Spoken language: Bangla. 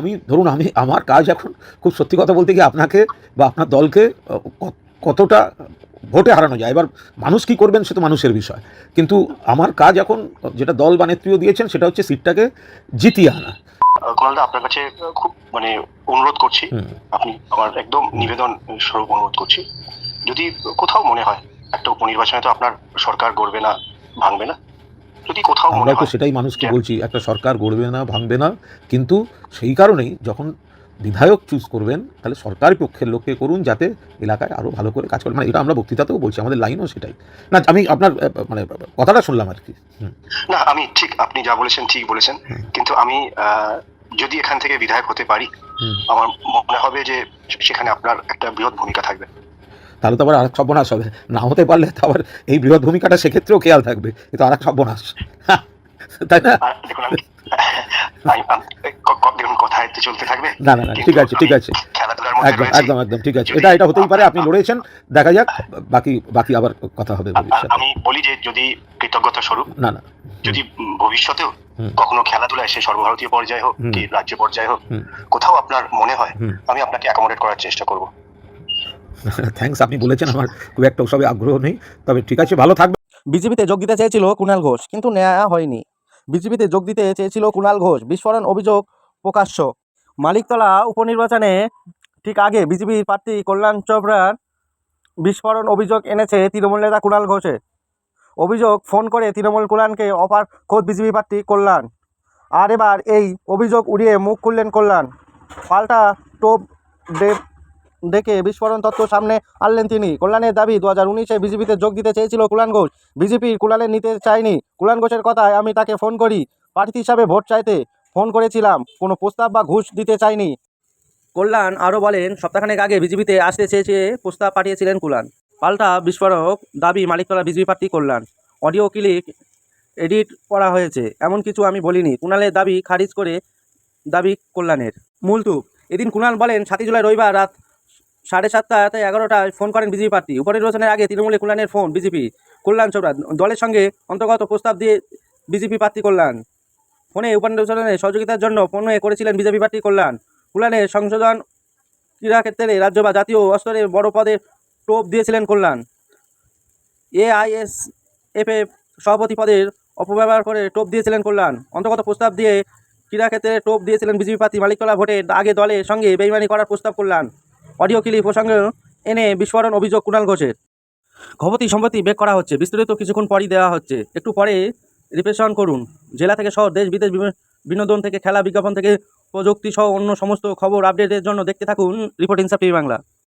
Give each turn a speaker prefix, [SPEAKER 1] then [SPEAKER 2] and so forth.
[SPEAKER 1] আমি ধরুন আমি আমার কাজ এখন খুব সত্যি কথা বলতে গিয়ে আপনাকে বা আপনার দলকে কতটা ভোটে হারানো যায়। এবার মানুষ কি করবেন সে তো মানুষের বিষয়। কিন্তু আমার কাজ এখন যেটা দল বা নেত্রীও দিয়েছেন সেটা হচ্ছে সিটটাকে জিতিয়ে আনা।
[SPEAKER 2] কুণালদা আপনার কাছে খুব মানে অনুরোধ করছি। আপনি আমার একদম নিবেদন স্বরূপ অনুরোধ করছি। যদি কোথাও মনে হয় একটা উপনির্বাচনে তো আপনার সরকার গড়বে না ভাঙবে না যদি কোথাও
[SPEAKER 1] আমরা তো সেটাই মানুষকে বলছি একটা সরকার গড়বে না ভাঙবে না কিন্তু সেই কারণেই যখন বিধায়ক চুজ করবেন তাহলে সরকারি পক্ষের লোককে করুন যাতে এলাকায় আরও ভালো করে কাজ করে। মানে এটা আমরা বক্তৃতাতেও বলছি আমাদের লাইনও সেটাই। না আমি আপনার মানে কথাটা শুনলাম আর কি।
[SPEAKER 2] না আমি ঠিক আপনি যা বলেছেন ঠিক বলেছেন। কিন্তু আমি যদি এখান থেকে বিধায়ক হতে পারি আমার মনে হবে যে সেখানে আপনার একটা বৃহৎ ভূমিকা থাকবে।
[SPEAKER 1] তাহলে তো আবার আরেক সর্বনাশ হবে। না হতে পারলে তো আবার এই বৃহৎ ভূমিকাটা সেক্ষেত্রেও খেয়াল থাকবে। এ তো আরেক সর্বনাশ। তাই না? না না না ঠিক আছে ঠিক আছে। একদম একদম একদম ঠিক আছে। এটা এটা হতেই পারে আপনি লড়েছেন দেখা যাক বাকি বাকি আবার কথা হবে
[SPEAKER 2] আমি বলি যে যদি কৃতজ্ঞতা স্বরূপ
[SPEAKER 1] না না।
[SPEAKER 2] যদি ভবিষ্যতেও কখনো খেলাধুলায় সে সর্বভারতীয় পর্যায়ে হোক কি রাজ্য পর্যায়ে হোক কোথাও আপনার মনে হয় আমি আপনাকে অ্যাকোমোডেট করার চেষ্টা করব।
[SPEAKER 1] থ্যাঙ্কস আপনি বলেছেন আমার খুব একটা ওসবে আগ্রহ নেই। তবে ঠিক আছে, ভালো থাকবে
[SPEAKER 3] বিজেপিতে যোগ দিতে চেয়েছিল কুণাল ঘোষ, কিন্তু নেওয়া হয়নি। বিজেপিতে যোগ দিতে চেয়েছিল কুণাল ঘোষ, বিস্ফোরণ অভিযোগ প্রকাশ্য। মালিকতলা উপনির্বাচনে ঠিক আগে বিজেপির প্রার্থী কল্যাণ চোপড়ার বিস্ফোরণ অভিযোগ এনেছে তৃণমূল নেতা কুণাল ঘোষে অভিযোগ ফোন করে তৃণমূল কল্যাণকে অফার খোদ বিজেপি প্রার্থী কল্যাণ। আর এবার এই অভিযোগ উড়িয়ে মুখ খুললেন কল্যাণ। পাল্টা টোপ ডে ডেকে বিস্ফোরণ তত্ত্ব সামনে আনলেন তিনি। কল্যাণের দাবি দু হাজার উনিশে বিজেপিতে যোগ দিতে চেয়েছিল কুলান ঘোষ। বিজেপি কুলালে নিতে চায়নি। কুলান ঘোষের কথায় আমি তাকে ফোন করি। প্রার্থী হিসাবে ভোট চাইতে ফোন করেছিলাম। কোনো প্রস্তাব বা ঘুষ দিতে চাইনি। কল্যাণ আরও বলেন, সপ্তাহখানেক আগে বিজেপিতে আসতে চেয়েছে প্রস্তাব পাঠিয়েছিলেন কুলান। পাল্টা বিস্ফোরক দাবি মালিকতলা বিজেপি প্রার্থী কল্যাণ। অডিও ক্লিক এডিট করা হয়েছে। এমন কিছু আমি বলিনি। কুণালের দাবি খারিজ করে দাবি কল্যাণের। মূলতুপ এদিন কুণাল বলেন, সাতই জুলাই রবিবার রাত সাড়ে সাতটাতে এগারোটায় ফোন করেন বিজেপি প্রার্থী। উপনির্বাচনের আগে তৃণমূলে কল্যাণের ফোন বিজেপি কল্যাণ চোপড়া দলের সঙ্গে অন্তর্গত প্রস্তাব দিয়ে বিজেপি প্রার্থী কল্যাণ। ফোনে উপনির্বাচনে সহযোগিতার জন্য ফোনে করেছিলেন বিজেপি প্রার্থী কল্যাণ। কল্যাণের সংশোধন ক্রীড়াক্ষেত্রে রাজ্য বা জাতীয় স্তরে বড় পদে টোপ দিয়েছিলেন কল্যাণ। এআইএস এফে সভাপতি পদের অপব্যবহার করে টোপ দিয়েছিলেন কল্যাণ। অন্তর্গত প্রস্তাব দিয়ে ক্রীড়াক্ষেত্রে টোপ দিয়েছিলেন বিজেপি প্রার্থী মালিকতলা ভোটে আগে দলের সঙ্গে বেইমানি করার প্রস্তাব কল্যাণ। অডিও ক্লিপ প্রসঙ্গে এনে বিস্ফোরণ অভিযোগ কুণাল ঘোষের। খবরটি সম্প্রতি বেক করা হচ্ছে। বিস্তারিত কিছুক্ষণ পরই দেওয়া হচ্ছে। একটু পরে রিপ্রেশন করুন। জেলা থেকে শহর দেশ বিদেশ বিনোদন থেকে, খেলা বিজ্ঞাপন থেকে, প্রযুক্তি সহ অন্য সমস্ত খবর আপডেটের জন্য দেখতে থাকুন রিপোর্টিং ইনসাফ বাংলা।